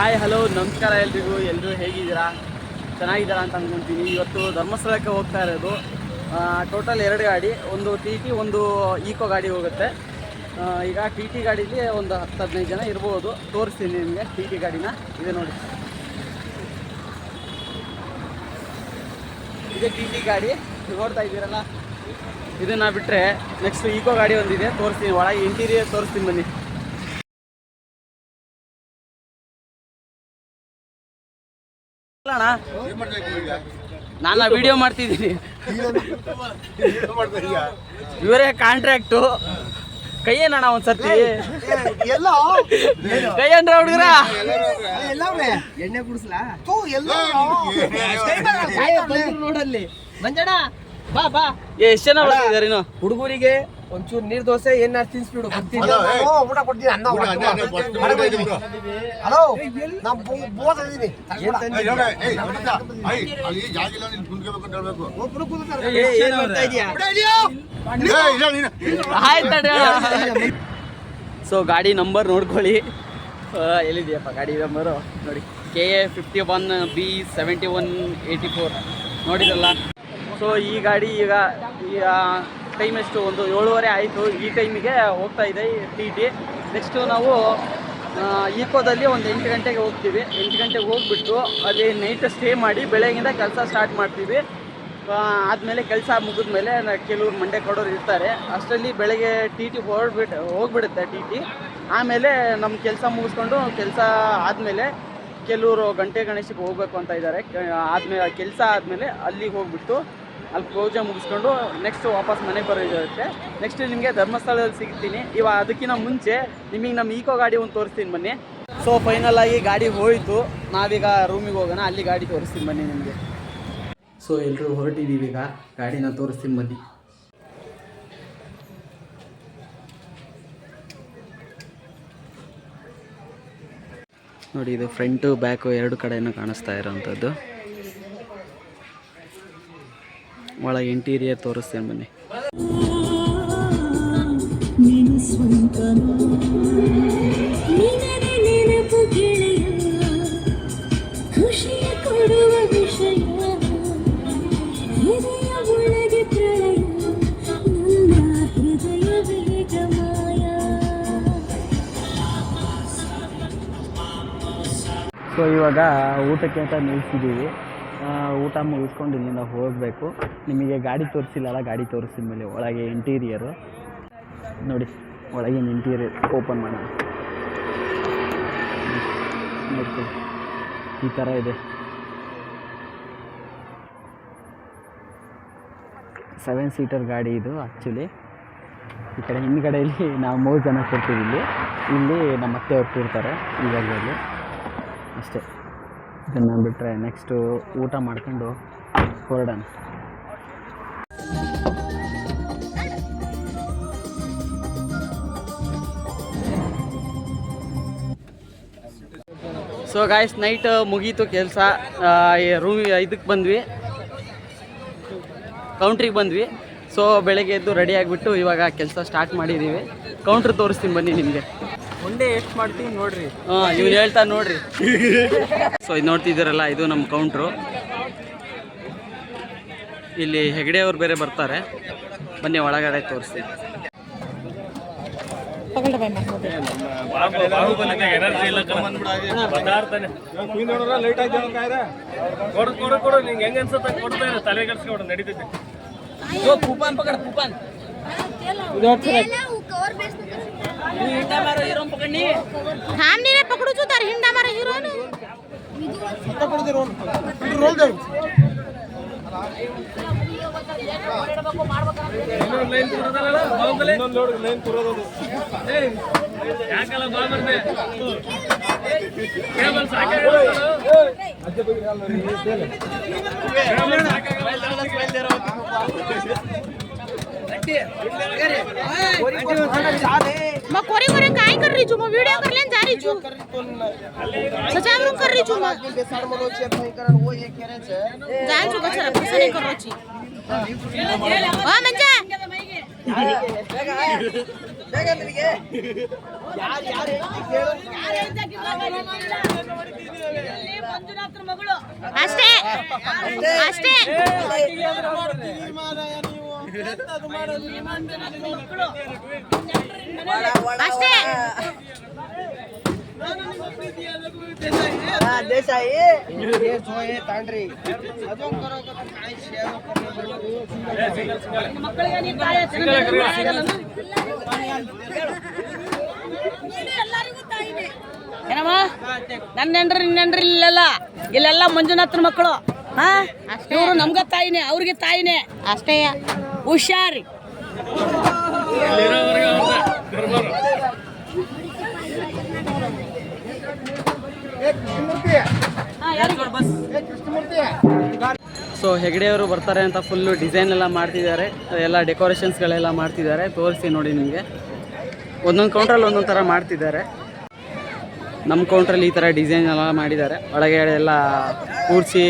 Hi, hello, ನಮಸ್ಕಾರ ಎಲ್ರಿಗೂ. ಎಲ್ಲರೂ ಹೇಗಿದ್ದೀರಾ? ಚೆನ್ನಾಗಿದ್ದೀರಾ ಅಂತ ಅಂದ್ಕೊತೀನಿ ಇವತ್ತು ಧರ್ಮಸ್ಥಳಕ್ಕೆ ಹೋಗ್ತಾ ಇರೋದು. ಟೋಟಲ್ ಎರಡು ಗಾಡಿ. ಒಂದು ಟಿ ಟಿ, ಒಂದು ಈಕೋ ಗಾಡಿ ಹೋಗುತ್ತೆ. ಈಗ ಟಿ ಟಿ ಗಾಡೀಲಿ ಒಂದು ಹತ್ತು ಹದಿನೈದು ಜನ ಇರ್ಬೋದು. ತೋರಿಸ್ತೀನಿ ನಿಮಗೆ ಟಿ ಟಿ ಗಾಡಿನ. ಇದೆ ನೋಡಿ. ಇದೆ ಟಿ ಟಿ ಗಾಡಿ. ನೋಡ್ತಾ ಇದ್ದೀರಲ್ಲ? ಇದನ್ನು ಬಿಟ್ಟರೆ ನೆಕ್ಸ್ಟ್ ಈಕೋ ಗಾಡಿ ಒಂದಿದೆ. ತೋರಿಸ್ತೀನಿ. ಒಳಗೆ ಇಂಟೀರಿಯರ್ ತೋರಿಸ್ತೀನಿ ಬನ್ನಿ. ನಾನು ವಿಡಿಯೋ ಮಾಡ್ತಿದ್ದೀನಿ. ಇವರೇ ಕಾಂಟ್ರಾಕ್ಟು ಕೈಯೇನಣ್ಣ ಒಂದ್ಸತಿ ಎಲ್ಲೋ ಕೈಯನ್ರ ಹುಡುಗರ? ಎಣ್ಣೆ ಕುಡಿಸ್ಲಾ? ನೋಡಲ್ಲಿ ಮಂಜಣ್ಣ ಬಾ ಬಾ ಎಷ್ಟು ಜನ ಬರ್ತಿದ್ದಾರೆ ಇನ್ನು? ಹುಡುಗರಿಗೆ ಒಂಚೂರು ನೀರ್ ದೋಸೆ ಏನಾರು ತಿನ್ಸ್ಬಿಡು ಬರ್ತೀನಿ. ಊಟ ಕೊಡ್ತೀನಿ ಅನ್ನ ಹಲೋ ಸೊ ಗಾಡಿ ನಂಬರ್ ನೋಡ್ಕೊಳ್ಳಿ. ಎಲ್ಲಿದೆಯಪ್ಪ ಗಾಡಿ ನಂಬರು ನೋಡಿ K A fifty one B seventy one eighty four ನೋಡಿದಲ್ಲ so ಈ ಗಾಡಿ ಈಗ ಈಗ ಟೈಮ್ ಎಷ್ಟು ಒಂದು ಏಳುವರೆ ಆಯಿತು ಈ ಟೈಮಿಗೆ ಹೋಗ್ತಾ ಇದೆ ಟಿ ಟಿ ನೆಕ್ಸ್ಟು ನಾವು ಈಕೋದಲ್ಲಿ ಒಂದು ಎಂಟು ಗಂಟೆಗೆ ಹೋಗ್ತೀವಿ. ಎಂಟು ಗಂಟೆಗೆ ಹೋಗ್ಬಿಟ್ಟು ಅಲ್ಲಿ ನೈಟ್ ಸ್ಟೇ ಮಾಡಿ ಬೆಳಗಿಂದ ಕೆಲಸ ಸ್ಟಾರ್ಟ್ ಮಾಡ್ತೀವಿ. ಆದಮೇಲೆ ಕೆಲಸ ಮುಗಿದ್ಮೇಲೆ ಕೆಲವ್ರು ಮಂಡೆ ಕೊಡೋರು ಇರ್ತಾರೆ. ಅಷ್ಟರಲ್ಲಿ ಬೆಳಗ್ಗೆ ಟಿ ಟಿ ಹೊರಡ್ಬಿಟ್ಟು ಹೋಗ್ಬಿಡುತ್ತೆ ಟಿ ಟಿ ಆಮೇಲೆ ನಮ್ಮ ಕೆಲಸ ಮುಗಿಸ್ಕೊಂಡು ಕೆಲಸ ಆದಮೇಲೆ ಕೆಲವರು ಗಂಟೆ ಗಣೇಶಕ್ಕೆ ಹೋಗ್ಬೇಕು ಅಂತ ಇದ್ದಾರೆ. ಆದಮೇಲೆ ಕೆಲಸ ಆದಮೇಲೆ ಅಲ್ಲಿಗೆ ಹೋಗ್ಬಿಟ್ಟು ಅಲ್ಲಿ ಪೂಜೆ ಮುಗಿಸ್ಕೊಂಡು ನೆಕ್ಸ್ಟ್ ವಾಪಸ್ ಮನೆಗೆ ಬರೋದಿರುತ್ತೆ. ನೆಕ್ಸ್ಟ್ ನಿಮಗೆ ಧರ್ಮಸ್ಥಳದಲ್ಲಿ ಸಿಗ್ತೀನಿ. ಇವಾಗ ಅದಕ್ಕಿಂತ ಮುಂಚೆ ನಿಮಗೆ ನಮ್ಮ ಈಕೋ ಗಾಡಿ ಒಂದು ತೋರಿಸ್ತೀನಿ ಬನ್ನಿ. ಸೊ ಫೈನಲ್ ಆಗಿ ಗಾಡಿ ಹೋಯಿತು. ನಾವೀಗ ರೂಮಿಗೆ ಹೋಗೋಣ. ಅಲ್ಲಿ ಗಾಡಿ ತೋರಿಸ್ತೀನಿ ಬನ್ನಿ ನಿಮಗೆ. ಸೊ ಎಲ್ಲರೂ ಹೊರಟಿದ್ದೀವಿ ಈಗ. ಗಾಡಿನ ತೋರಿಸ್ತೀನಿ ಬನ್ನಿ. ನೋಡಿ ಇದು ಫ್ರಂಟು ಬ್ಯಾಕು ಎರಡು ಕಡೆಯೂ ಕಾಣಿಸ್ತಾ ಇರೋವಂಥದ್ದು ಒಳಗೆ ಇಂಟೀರಿಯರ್ ತೋರಿಸ್ತೀನಿ ಬನ್ನಿ ನಿನಗೆ ನೆನಪು ಗೆಳೆಯ ಖುಷಿಯ ಕೊಡುವ ವಿಷಯ ಹೃದಯ ಒಳಗೆ ಪ್ರಳಯ ಇಂಟೀರಿಯರ್ ತೋರಿಸ್ತೇನೆ ಬನ್ನಿ. ಸೊ ಇವಾಗ ಊಟಕ್ಕೆ ಅಂತ ನಿಲ್ಸಿದ್ದೀವಿ. ಆ, ಊಟ ಮುಗಿಸ್ಕೊಂಡು ಇಲ್ಲಿಂದ ಹೋಗಬೇಕು. ನಿಮಗೆ ಗಾಡಿ ತೋರಿಸಿಲ್ಲಲ್ಲ, ಗಾಡಿ ತೋರಿಸಿದ ಮೇಲೆ ಒಳಗೆ ಇಂಟೀರಿಯರು ನೋಡಿ, ಒಳಗಿನ ಇಂಟೀರಿಯರ್ ಓಪನ್ ಮಾಡೋಣ. ಈ ಥರ ಇದೆ. ಸೆವೆನ್ ಸೀಟರ್ ಗಾಡಿ ಇದು ಆ್ಯಕ್ಚುಲಿ ಈ ಕಡೆ ಹಿಂದ್ಗಡೆಯಲ್ಲಿ ನಾವು ಮೂರು ಜನ ಕೊಡ್ತೀವಿ ಇಲ್ಲಿ. ಇಲ್ಲಿ ನಮ್ಮ ಅತ್ತೆ ಕೂರ್ತಾರೆ ಈ ಜಾಗದಲ್ಲಿ ಅಷ್ಟೇ. ಇದನ್ನು ಬಿಟ್ಟರೆ ನೆಕ್ಸ್ಟು ಊಟ ಮಾಡ್ಕೊಂಡು ಹೊರಡೋಣ. ಸೊ ಗಾಯ್ಸ್ ನೈಟ್ ಮುಗೀತು ಕೆಲಸ. ರೂಮ್ ಇದಕ್ಕೆ ಬಂದ್ವಿ. ಕೌಂಟ್ರಿಗೆ ಬಂದ್ವಿ. ಸೊ ಬೆಳಗ್ಗೆ ಎದ್ದು ರೆಡಿ ಆಗಿಬಿಟ್ಟು ಇವಾಗ ಕೆಲಸ ಸ್ಟಾರ್ಟ್ ಮಾಡಿದ್ದೀವಿ ಕೌಂಟ್ರ್ ತೋರಿಸ್ತೀನಿ ಬನ್ನಿ ನಿಮಗೆ. ಉಂಡೆ ಎಷ್ಟು ಮಾಡ್ತೀವಿ ನೋಡ್ರಿ. ಹಾಂ ನೀವು ಹೇಳ್ತಾ ನೋಡ್ರಿ. ಸೊ ಇದು ನೋಡ್ತಿದ್ದೀರಲ್ಲ ಇದು ನಮ್ಮ ಕೌಂಟ್ರು ಇಲ್ಲಿ ಹೆಗಡೆ ಅವ್ರು ಬೇರೆ ಬರ್ತಾರೆ. ಬನ್ನಿ ಒಳಗಡೆ ತೋರಿಸ್ತೀನಿ ಕೂಪನ್ ಪಕಡ ಕೂಪನ್ थांबणी रे पकडू तू तर हिंडा मारा हिरो ना ರೋಲ್ ದೇವ್ मग कोरे कोरे काय कर रही छू मग व्हिडिओ करले जा रही छू सजावरून कर रही छू मग जाय छू कचरा कसं नाही कर रोची हो म्हणजे ಅಷ್ಟೇ ಅಷ್ಟೇ ದೇಸಾಯಿ ಏನಮ್ಮ? ನನ್ನ ಹೆಂಡ್ರಿ ನಿನ್ನ ಹೆಂಡ್ರಿ ಇಲ್ಲೆಲ್ಲ? ಇಲ್ಲೆಲ್ಲ ಮಂಜುನಾಥನ ಮಕ್ಕಳು. ಹಾ? ಇವರು ತಾಯಿನೇ, ಅವ್ರಿಗೆ ತಾಯಿನೇ. ಅಷ್ಟೇ. ಹುಷಾರಿ. ಸೊ ಹೆಗಡೆಯವರು ಬರ್ತಾರೆ ಅಂತ ಫುಲ್ಲು ಡಿಸೈನ್ ಎಲ್ಲ ಮಾಡ್ತಿದ್ದಾರೆ. ಎಲ್ಲ ಡೆಕೋರೇಷನ್ಸ್ಗಳೆಲ್ಲ ಮಾಡ್ತಿದ್ದಾರೆ. ತೋರಿಸಿ ನೋಡಿ ನಿಮಗೆ. ಒಂದೊಂದು ಕೌಂಟ್ರಲ್ಲಿ ಒಂದೊಂದು ಥರ ಮಾಡ್ತಿದ್ದಾರೆ. ನಮ್ಮ ಕೌಂಟ್ರಲ್ಲಿ ಈ ಥರ ಡಿಸೈನ್ ಎಲ್ಲ ಮಾಡಿದ್ದಾರೆ. ಒಳಗೆ ಎಲ್ಲ ಕೂರಿಸಿ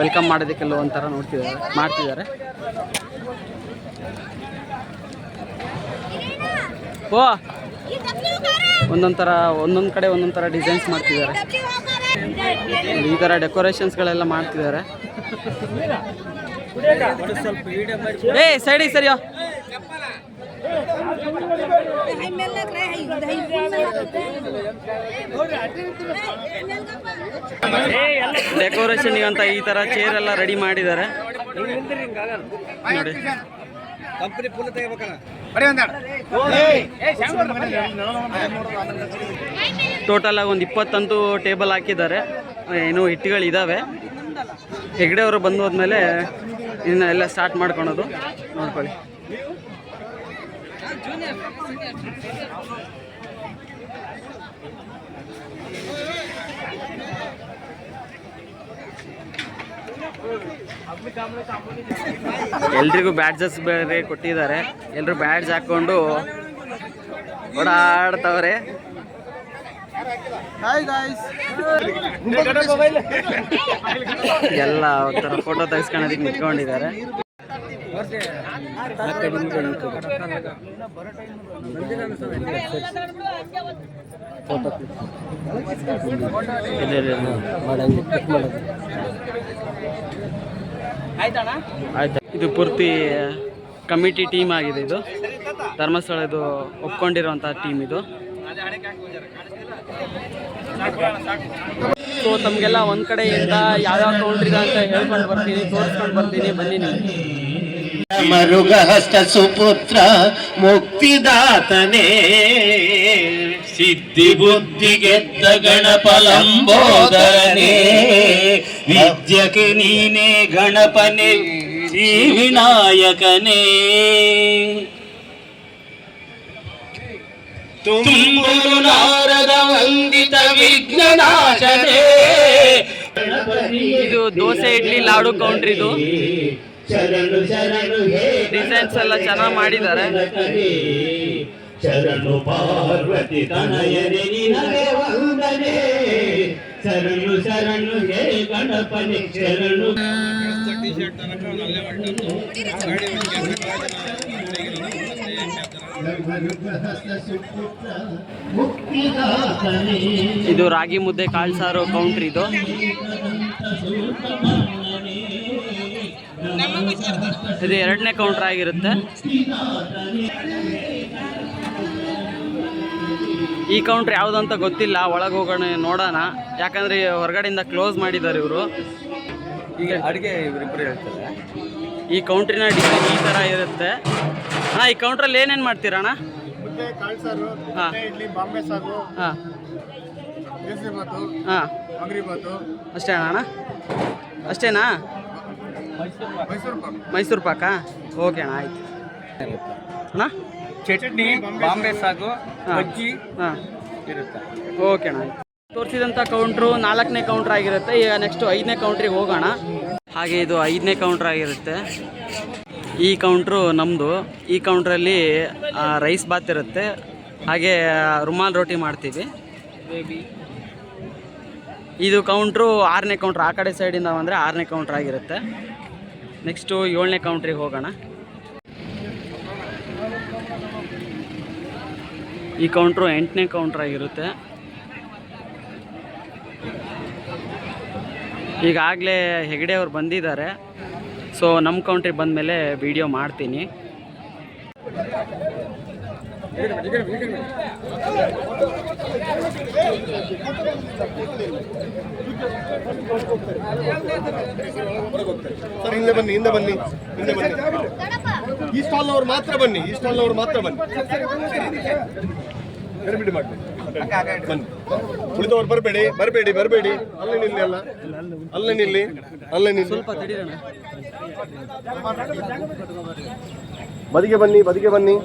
ವೆಲ್ಕಮ್ ಮಾಡೋದಕ್ಕೆಲ್ಲ ಒಂಥರ ನೋಡ್ತಿದ್ದಾರೆ, ಮಾಡ್ತಿದ್ದಾರೆ. ಓ. ಒಂದೊಂದು ಥರ ಒಂದೊಂದು ಕಡೆ ಒಂದೊಂದು ಥರ ಡಿಸೈನ್ಸ್ ಮಾಡ್ತಿದ್ದಾರೆ ಈ ಥರ ಡೆಕೋರೇಷನ್ಸ್ಗಳೆಲ್ಲ ಮಾಡ್ತಿದ್ದಾರೆ. ಏ ಸೈಡಿಗೆ ಸರಿಯೋ. ಡೆಕೋರೇಷನ್ ಅಂತ ಈ ತರ ಚೇರ್ ಎಲ್ಲ ರೆಡಿ ಮಾಡಿದ್ದಾರೆ. ನೋಡಿ. ಕಂಪನಿ ಟೋಟಲ್ ಆಗಿ ಒಂದು ಇಪ್ಪತ್ತಂತೂ ಟೇಬಲ್ ಹಾಕಿದ್ದಾರೆ. ಏನು ಹಿಟ್ಟುಗಳಿದ್ದಾವೆ ಹೆಗ್ಡೆ ಅವರು ಬಂದು ಹೋದ್ಮೇಲೆ ಇನ್ನ ಎಲ್ಲ ಸ್ಟಾರ್ಟ್ ಮಾಡ್ಕೊಳೋದು. ನೋಡ್ಕೊಳ್ಳಿ. ಎಲ್ರಿಗೂ ಬ್ಯಾಡ್ಜಸ್ ಬೇರೆ ಕೊಟ್ಟಿದ್ದಾರೆ. ಎಲ್ಲರೂ ಬ್ಯಾಡ್ಜ್ ಹಾಕೊಂಡು ಓಡಾಡ್ತವ್ರೆ. ಎಲ್ಲ ಒಂಥರ ಫೋಟೋ ತೆಗೆಸ್ಕೊಳ್ಳೋದಕ್ಕೆ ನಿಂತ್ಕೊಂಡಿದ್ದಾರೆ. ಇದು ಪೂರ್ತಿ ಕಮಿಟಿ ಟೀಮ್ ಆಗಿದೆ ಇದು. ಧರ್ಮಸ್ಥಳದ್ದು ಒಪ್ಕೊಂಡಿರುವಂತಹ ಟೀಮ್ ಇದು. ಸೊ ತಮಗೆಲ್ಲ ಒಂದು ಕಡೆಯಿಂದ ಯಾವ್ಯಾವ ಇದೆ ಅಂತ ಹೇಳ್ಕೊಂಡು ಬರ್ತೀನಿ, ತೋರಿಸ್ಕೊಂಡು ಬರ್ತೀನಿ, ಬನ್ನಿ ನೀವು. మరుగహస్త సుపుత్ర ముక్తిదాతనే. సిద్ధి బుద్ధి గెద్ద గణపలంబోదరనే విద్యకి నీనే గణపనే శ్రీ వినాయకనే తుంగురు నారద వందిత విఘ్ననాశనే. ದೋಸೆ ಇಡ್ಲಿ ಲಾಡು ಕೌಂಟ್ರ್ ಇದು ಶರಣು ಶರಣು ಹೇ ಡಿಸೈನ್ಸ್ ಎಲ್ಲ ಚೆನ್ನಾಗಿ ಮಾಡಿದ್ದಾರೆ ಗಣಪನೇ. ಶರಣು ಪಾರ್ವತಿ ತನಯನೆ ನಿನಗೆ ವಂದನೆ ಶರಣು ಶರಣು ಹೇ ಗಣಪನೆ ಶರಣು ಮುಕ್ತಿದಾತನೇ ಇದು ರಾಗಿ ಮುದ್ದೆ ಕಾಳು ಸಾರು ಕೌಂಟ್ರಿ ಇದು. ಇದು ಎರಡನೇ ಕೌಂಟ್ರ್ ಆಗಿರುತ್ತೆ. ಈ ಕೌಂಟ್ರ್ ಯಾವುದಂತ ಗೊತ್ತಿಲ್ಲ, ಒಳಗೆ ಹೋಗೋಣ ನೋಡೋಣ. ಯಾಕಂದ್ರೆ ಹೊರಗಡೆಯಿಂದ ಕ್ಲೋಸ್ ಮಾಡಿದ್ದಾರೆ ಇವರು. ಈಗ ಅಡುಗೆ ಇವರಿಬ್ಬರು ಹೇಳ್ತಾರೆ. ಈ ಕೌಂಟ್ರಿನ ಡಿಸೈನ್ ಈ ಥರ ಇರುತ್ತೆ. ಅಣ್ಣ ಈ ಕೌಂಟ್ರಲ್ಲಿ ಏನೇನು ಮಾಡ್ತೀರಾ ಅಣ್ಣ? ಮುದ್ದೆ ಕಾಳು ಸಾರು ಹಾ. ಇಡ್ಲಿ ಬಾಂಬೆ ಸಾಗು ಹಾಂ. ಕೇಸರಿ ಬಾತು ಹಾಂ. ಅಂಗಡಿ ಬಾತು ಅಷ್ಟೇ ಅಣ್ಣ ಅಷ್ಟೇನಾ? ಮೈಸೂರು ಪಾಕ್. ಮೈಸೂರು ಪಾಕ? ಓಕೆ ಅಣ್ಣ ಆಯ್ತು. ಅಣ್ಣ? ಚಟ್ನಿ ಬಾಂಬೆ ಸಾಗು ಹಾಂ. ಬಜ್ಜಿ ಹಾಂ. ಇರುತ್ತೆ. ಓಕೆ ಅಣ್ಣ ಆಯ್ತು. ತೋರಿಸಿದಂಥ ಕೌಂಟ್ರು ನಾಲ್ಕನೇ ಕೌಂಟ್ರ್ ಆಗಿರುತ್ತೆ. ಈಗ ನೆಕ್ಸ್ಟು ಐದನೇ ಕೌಂಟ್ರಿಗೆ ಹೋಗೋಣ. ಹಾಗೆ ಇದು ಐದನೇ ಕೌಂಟ್ರ್ ಆಗಿರುತ್ತೆ. ಈ ಕೌಂಟ್ರು ನಮ್ಮದು ಈ ಕೌಂಟ್ರಲ್ಲಿ ರೈಸ್ ಬಾತ್ ಇರುತ್ತೆ. ಹಾಗೆ ರುಮಾಲ್ ರೋಟಿ ಮಾಡ್ತೀವಿ. ಇದು ಕೌಂಟ್ರು ಆರನೇ ಕೌಂಟ್ರ್ ಆ ಕಡೆ ಸೈಡಿಂದ ಬಂದರೆ ಆರನೇ ಕೌಂಟ್ರ್ ಆಗಿರುತ್ತೆ. ನೆಕ್ಸ್ಟು ಏಳನೇ ಕೌಂಟ್ರಿಗೆ ಹೋಗೋಣ. ಈ ಕೌಂಟ್ರು ಎಂಟನೇ ಕೌಂಟ್ರ್ ಆಗಿರುತ್ತೆ. ಈಗಾಗಲೇ ಹೆಗಡೆ ಅವ್ರು ಬಂದಿದ್ದಾರೆ. ಸೊ ನಮ್ಮ ಕೌಂಟ್ರಿಗೆ ಬಂದಮೇಲೆ ವಿಡಿಯೋ ಮಾಡ್ತೀನಿ. ಸರ್ ಹಿಂದೆ ಬನ್ನಿ ಹಿಂದೆ ಬನ್ನಿ ಹಿಂದೆ ಬನ್ನಿ. ಈ ಸ್ಟಾಲ್ನವ್ರು ಮಾತ್ರ ಬನ್ನಿ ಈ ಸ್ಟಾಲ್ನವ್ರು ಮಾತ್ರ ಬನ್ನಿ. ಮಾಡಿ ಬನ್ನಿ ಉಳಿದವ್ರು ಬರಬೇಡಿ ಬರಬೇಡಿ ಬರಬೇಡಿ ಅಲ್ಲೇ ನಿಲ್ಲಿ ಅಲ್ಲ ಅಲ್ಲೇ ನಿಲ್ಲಿ ಅಲ್ಲೇ ನಿಲ್ಲಿ ಸ್ವಲ್ಪ ತಡೀರಣ್ಣ ಬದಿಗೆ ಬನ್ನಿ ಬದಿಗೆ ಬನ್ನಿ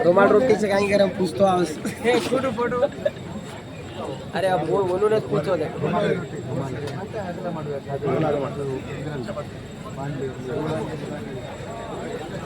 रुमाल रोटी से खाएंगे हम पूछ तो आवस फोटो फोटो अरे अब वो उन्होंने पूछो दे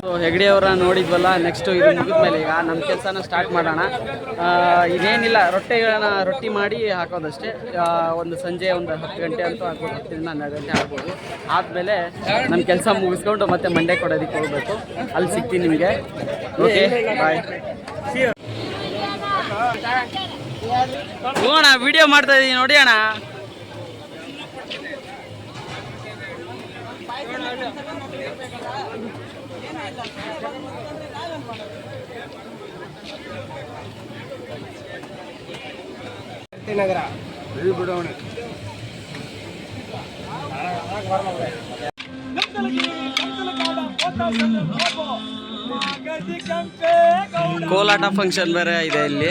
ಸೊ ಹೆಗಡೆ ಅವರ ನೋಡಿದ್ವಲ್ಲ ನೆಕ್ಸ್ಟು ಇದು ಮುಗಿದ ಮೇಲೆ ಈಗ ನಮ್ಮ ಕೆಲಸನ ಸ್ಟಾರ್ಟ್ ಮಾಡೋಣ. ಇದೇನಿಲ್ಲ, ರೊಟ್ಟಿಗಳನ್ನ ರೊಟ್ಟಿ ಮಾಡಿ ಹಾಕೋದಷ್ಟೇ. ಒಂದು ಸಂಜೆ ಒಂದು ಹತ್ತು ಗಂಟೆ ಅಂತೂ ಆಗ್ಬೋದು ಹತ್ತರಿಂದ ಹನ್ನೆರಡು ಗಂಟೆ ಹಾಕ್ಬೋದು ಆದಮೇಲೆ ನಮ್ಮ ಕೆಲಸ ಮುಗಿಸ್ಕೊಂಡು ಮತ್ತೆ ಮಂಡೆ ಕೊಡೋದಕ್ಕೆ ಹೋಗ್ಬೇಕು. ಅಲ್ಲಿ ಸಿಗ್ತೀನಿ ನಿಮಗೆ. ಓಕೆ ಬಾಯ್ ಅಣ್ಣ ವಿಡಿಯೋ ಮಾಡ್ತಾ ಇದ್ದೀನಿ ನೋಡಿ ಅಣ್ಣ. ನಗರ. ಕೋಲಾಟ ಫಂಕ್ಷನ್ ಬೇರೆ ಇದೆ ಇಲ್ಲಿ.